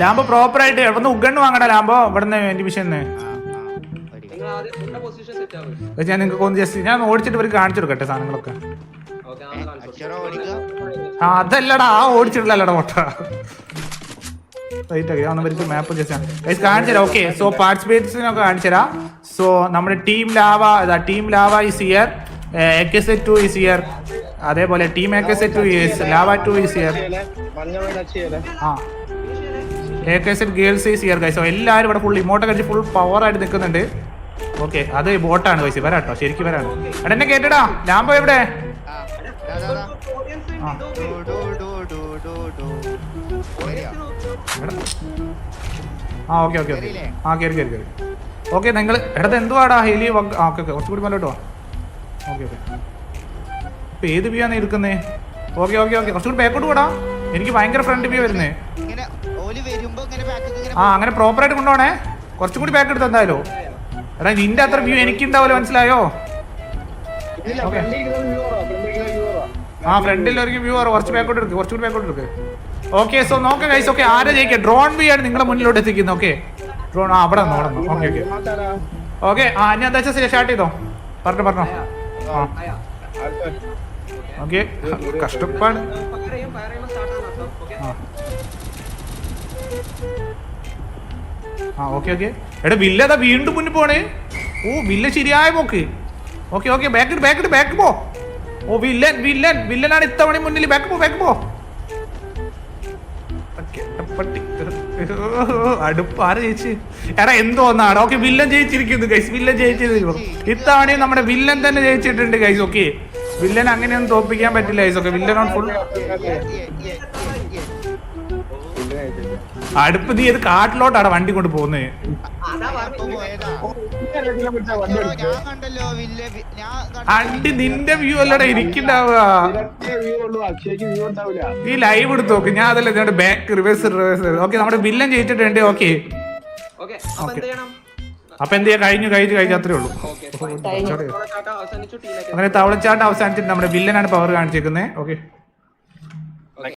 ലാംബോ proper ആയിട്ട് ഇവിടുന്ന് ഉഗണ് വാങ്ങടാ ലാംബോ. ഇവിടുന്ന് എന്റെ മിഷന്ന് ഞാൻ നിങ്ങൾക്ക് ഒന്ന് ജസ്റ്റ് ഞാൻ ഓടിച്ചിട്ട് ഇവർക്ക് കാണിച്ചു കൊടുക്കട്ടെ സാധനങ്ങളൊക്കെ. ആ അതല്ലടാ ആ ഓടിച്ചിട്ടില്ലടാ മുട്ട. മാപ്പ് ജസ്റ്റ് കാണിച്ചു തരാം ഓക്കെ സോ പാർട്ടിസിപ്പേറ്റ്സിനൊക്കെ കാണിച്ചു തരാം. സോ നമ്മുടെ team lava team lava is here a set two is here അതേപോലെ team set two years lava two is here ആ. Set girls is here guys എല്ലാവരും ഇവിടെ ഫുൾ ഇമോട്ട് കഴിച്ച് ഫുൾ പവർ ആയിട്ട് നിൽക്കുന്നുണ്ട്. ഓക്കെ അത് ബോട്ടാണ് ഗൈസ് വരാട്ടോ. ശരിക്കും വരാണ്. എടാ എന്നെ കേട്ടടാ. ലാംബോ എവിടെ? ആ, ദാ, ദാ, ദാ. ആ. ഡു, ഡു, ഡു, ഡു, ഡു, ഡു. ആ ഓക്കെ ഓക്കെ ഓക്കെ. ആ കയറി കയറി കയറി ഓക്കെ നിങ്ങൾ എടത് എന്തുവാടാ? ഹെലി ഓക്കെ ഓക്കെ. കുറച്ചുകൂടി മുന്നോട്ട് വാ. Okay okay. ഇപ്പൊ ഏത് വ്യൂ ആണ് എടുക്കുന്നേ? ഓക്കെ ഓക്കെ ഓക്കെ കുറച്ചുകൂടി ബാക്കോട്ട് പോടാ എനിക്ക് ഭയങ്കര ഫ്രണ്ട് വ്യൂ വരുന്നേ. ആ അങ്ങനെ പ്രോപ്പർ ആയിട്ട് കൊണ്ടുപോണേ കുറച്ചും കൂടി ബാക്ക് എടുത്ത് എന്തായാലോ. എടാ നിന്റെ അത്ര വ്യൂ എനിക്ക് ഉണ്ടാവില്ല മനസ്സിലായോ ആ ഫ്രണ്ടിൽ ഒരു വ്യൂ ആറ് കുറച്ച് ബാക്കോട്ട് എടുക്ക് കുറച്ചുകൂടി ബാക്കോട്ട് എടുക്ക്. ഓക്കെ സോ നോക്കാം ഗൈസ് ഓക്കെ ആരെ ജയിക്കുക ഡ്രോൺ വ്യൂ ആണ് നിങ്ങളെ മുന്നിലോട്ട് എത്തിക്കുന്നത്. ഓക്കെ ഡ്രോൺ ആ അവിടെ നോക്കണം അവിടെ നിന്ന്. ഓക്കെ ഓക്കെ ഓക്കെ ആ ഞാൻ എന്താ വെച്ചാൽ സ്റ്റാർട്ട് ചെയ്തോ? പറഞ്ഞു പറഞ്ഞോ. ആ. ഓക്കെ. കഷ്ടപ്പാട്. ആ. Okay okay. എടാ വില്ല അതാ വീണ്ടും മുന്നിൽ പോണേ. ഓ വില്ല ശരിയായ പോക്ക്. Okay okay back back back പോ. ഓ വില്ലൻ വില്ലൻ വില്ലനാണ് ഇത്തവണ മുന്നിൽ. ബാക്ക് പോ ബാക്ക് പോ. അടുപ്പാറ് ജയിച്ച്? എടാ എന്തോന്നാണ് ഓക്കെ വില്ലൻ ജയിച്ചിരിക്കുന്നു ഗൈസ് വില്ലൻ ജയിച്ചിരിക്കുന്നു. ഇത്തവണയും നമ്മുടെ വില്ലൻ തന്നെ ജയിച്ചിട്ടുണ്ട് ഗൈസ് ഓക്കെ. വില്ലൻ അങ്ങനെയൊന്നും തോപ്പിക്കാൻ പറ്റില്ല ഐസൊക്കെ വില്ലൻ ഓൺ ഫുൾ അടുപ്പ് നീ ഇത് കാട്ടിലോട്ടാണ് വണ്ടി കൊണ്ട് പോകുന്നത് അതാ. അണ്ടി നിന്റെ വ്യൂ അല്ലടാ ഉണ്ടാവില്ല നീ ലൈവ് എടുത്ത് നോക്ക് ഞാൻ അതല്ല ബാക്ക് റിവേഴ്സ് റിവേഴ്സ് ഓക്കെ നമ്മുടെ വില്ലൻ ജയിച്ചിട്ടുണ്ട് ഓക്കെ ഓക്കെ അപ്പൊ എന്ത് ചെയ്യാ? കഴിഞ്ഞു കഴിഞ്ഞു കഴിഞ്ഞു അത്രേ ഉള്ളൂ. അങ്ങനെ തവളച്ചാട്ടം അവസാനിച്ചിട്ട് നമ്മുടെ വില്ലനാണ് പവർ കാണിച്ചേക്കുന്നത് ഓക്കെ